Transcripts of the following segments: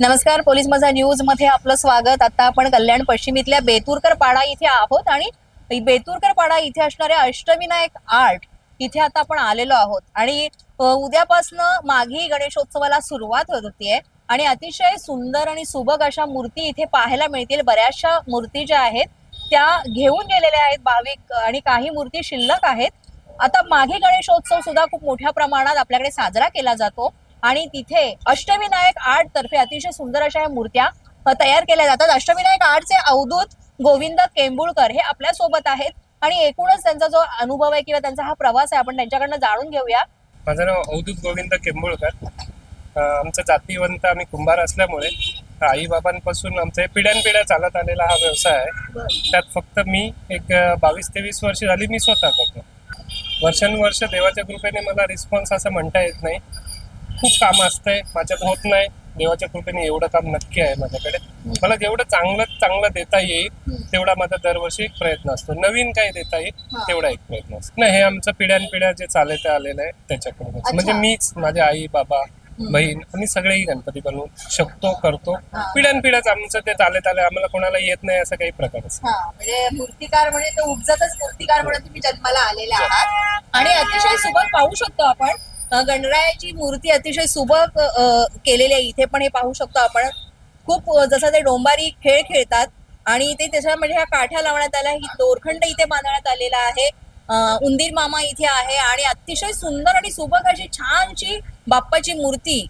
नमस्कार पोलीस माझा न्यूजमध्ये आपलं स्वागत. आता आपण कल्याण पश्चिमीतल्या बेतुरकर पाडा इथे आहोत आणि बेतुरकर पाडा इथे असणाऱ्या अष्टविनायक आर्ट इथे आता आपण आलेलो आहोत. आणि उद्यापासून उद्यापासनं माघी गणेशोत्सवाला सुरुवात होत होतीये आणि अतिशय सुंदर आणि सुबक अशा मूर्ती इथे पाहायला मिळतील. बऱ्याचशा मूर्ती ज्या आहेत त्या घेऊन गेलेल्या आहेत भाविक आणि काही मूर्ती शिल्लक आहेत. आता माघी गणेशोत्सव सुद्धा खूप मोठ्या प्रमाणात आपल्याकडे साजरा केला जातो. आणि तिथे अष्टविनायक आर्ट तर्फे अतिशय सुंदर अशा या मूर्त्या तयार केल्या जातात. अष्टविनायक आर्टचे अवधूत गोविंद केंबुळकर हे आपल्यासोबत आहेत. आणि एकूणच त्यांचा जो अनुभव आहे किंवा त्यांचा हा प्रवास आहे आपण त्यांच्याकडनं जाणून घेऊया. माझं नाव अवधूत गोविंद केंबुळकर. आमचं जातीवंत आम्ही कुंभार असल्यामुळे आई बाबांपासून आमचा हे पिढ्यानपिढ्या चालत आलेला हा व्यवसाय आहे. त्यात फक्त मी एक बावीस तेवीस वर्ष झाली मी स्वतः करतो. वर्षानुवर्ष देवाच्या कृपेने मला रिस्पॉन्स असं म्हणता येत नाही. खूप काम असतंय. माझ्यात होत नाही. देवाच्या कृपेने एवढं काम नक्की आहे माझ्याकडे. मला जेवढं चांगलं चांगलं देता येईल तेवढा माझा दरवर्षी एक प्रयत्न असतो. नवीन काही देता येईल. तेवढा एक प्रयत्न असतो. नाही हे आमचं पिढ्यानपिढ्या जे चालत आलेलं आहे त्याच्याकडून. म्हणजे मीच माझ्या आई बाबा बहीण आम्ही सगळेही गणपती बनवू शकतो करतो. पिढ्यानपिढ्याच आमचं ते चालत आलं आम्हाला कोणाला येत नाही असं काही प्रकारच हा. म्हणजे मूर्तिकार म्हणजे तो उपजतच मूर्तिकार म्हणून तुम्ही जन्माला आलेले आहात. आणि अतिशय सुबक पाहू शकतो आपण गणरायाची मूर्ती अतिशय सुबक केलेली आहे. इथे पण हे पाहू शकतो आपण. खूप जसं ते डोंबारी खेळ खेळतात आणि ते त्याच्यामध्ये म्हणजे ह्या काठ्या लावण्यात आल्या. ही दोरखंड इथे बांधण्यात आलेला आहे. उंदीर मामा इथे आहे आणि अतिशय सुंदर आणि सुबक अशी छानशी बाप्पाची मूर्ती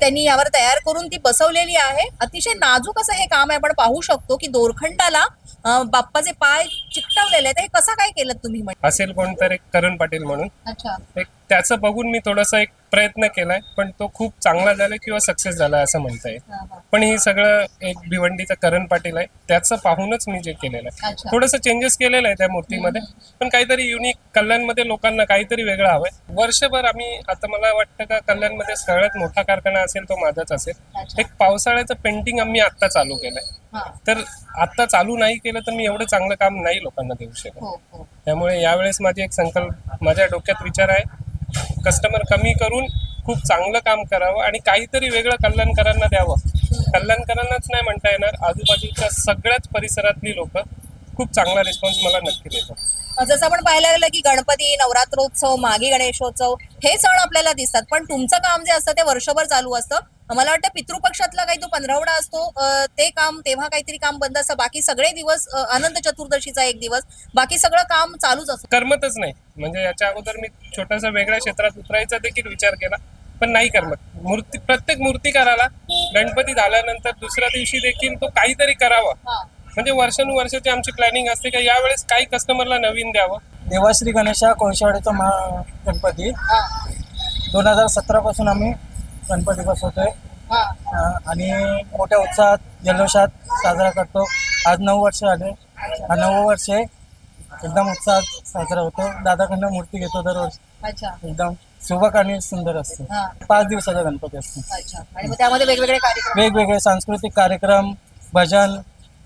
त्यांनी यावर तयार करून ती बसवलेली आहे. अतिशय नाजूक असं हे काम आहे. आपण पाहू शकतो की दोरखंडाला अ, बाप्पाचे पाय चिकटवलेले आहेत. हे कसं काय केलं तुम्ही म्हणजे असेल कोणतरी एक करण पाटील म्हणून. अच्छा. एक त्याचं बघून मी थोडासा एक प्रयत्न केलाय पण तो खूप चांगला झाला किंवा सक्सेस झाला असं म्हणता येईल. हा, हा. पण हे सगळं एक भिवंडीचं करण पाटील आहे त्याचं पाहूनच मी जे केलेलं आहे. थोडंसं चेंजेस केलेलं आहे त्या मूर्तीमध्ये पण काहीतरी युनिक कल्याणमध्ये लोकांना काहीतरी वेगळं हवंय. वर्षभर आम्ही आता मला वाटतं का कल्याणमध्ये सगळ्यात मोठा कारखाना असेल तो माझाच असेल. अच्छा. एक पावसाळ्याचं पेंटिंग आम्ही आत्ता चालू केलंय. हा. तर आत्ता चालू नाही केलं तर मी एवढं चांगलं काम नाही लोकांना देऊ शकत. हो हो. त्यामुळे यावेळेस माझी एक संकल्प माझ्या डोक्यात विचार आहे कस्टमर कमी करून खूप चांगलं काम करावं आणि काहीतरी वेगळं कल्याणकरांना द्यावं. कल्याणकरांनाच नाही म्हणता येणार आजूबाजूच्या सगळ्याच परिसरातली लोक खूप चांगला रिस्पॉन्स मला नक्की देतात जसं आपण पाहायला गेलं की गणपती नवरात्रोत्सव मागी गणेशोत्सव हे सण आपल्याला दिसतात. पण तुमचं काम जे असतं ते वर्षभर चालू असतं. मला वाटतं पितृपक्षातला काही तो पंधरवडा असतो ते काम तेव्हा काहीतरी काम बंद असतं. बाकी सगळे दिवस अनंत चतुर्दशीचा एक दिवस. बाकी सगळं काम चालूच असतं. करमतच नाही. म्हणजे याच्या अगोदर मी छोटासा वेगळ्या क्षेत्रात उतरायचा देखील विचार केला पण नाही करमत. मूर्ती प्रत्येक मूर्तिकाराला गणपती झाल्यानंतर दुसऱ्या दिवशी देखील तो काहीतरी करावा. म्हणजे वर्षानुवर्षाची आमची प्लॅनिंग असते का यावेळेस काही कस्टमरला नवीन द्यावं? देवाश्री गणेशा कोळशावाडीचा महा गणपती. हा. दोन हजार सतरापासून आम्ही गणपती बसवतोय. हा. अं, आणि मोठ्या उत्साहात जल्लोषात साजरा करतो. आज नऊ वर्ष आले. हा नऊ वर्ष आहे. एकदम उत्साहात साजरा होतो. दादाकडनं मूर्ती घेतो दरवर्षी. अच्छा. एकदम सुबक आणि सुंदर असतो. हा. पाच दिवसाचा गणपती असतो. अच्छा. आणि मग त्यामध्ये वेगवेगळे कार्यक्रम? वेगवेगळे सांस्कृतिक कार्यक्रम भजन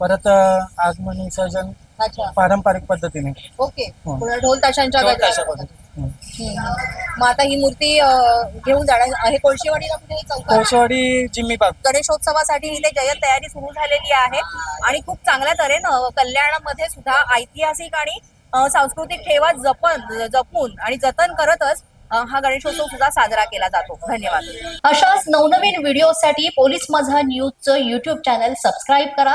परत अं, आगमन विसर्जन अच्छा. पारंपरिक पद्धतीने. ओके. हो. पुन्हा ढोल ताशांच्या गजरात. हं. हम्म. मग आता ही मूर्ती अं, घेऊन जाणार. हे कोळशेवाडीला कुठे चौकात कोळशावाडी जिम्मी बाग. गणेशोत्सवासाठी इथे जय्यत तयारी सुरू झालेली आहे. आणि खूप चांगल्या तऱ्हेनं कल्याणामध्ये सुद्धा ऐतिहासिक आणि अ, सांस्कृतिक ठेवा जपन जपून आणि जतन करतच अ, हा गणेशोत्सव सुद्धा साजरा केला जातो. धन्यवाद. अशाच नवनवीन व्हिडिओसाठी पोलीस माझा न्यूजचं युट्यूब चॅनल सबस्क्राईब करा.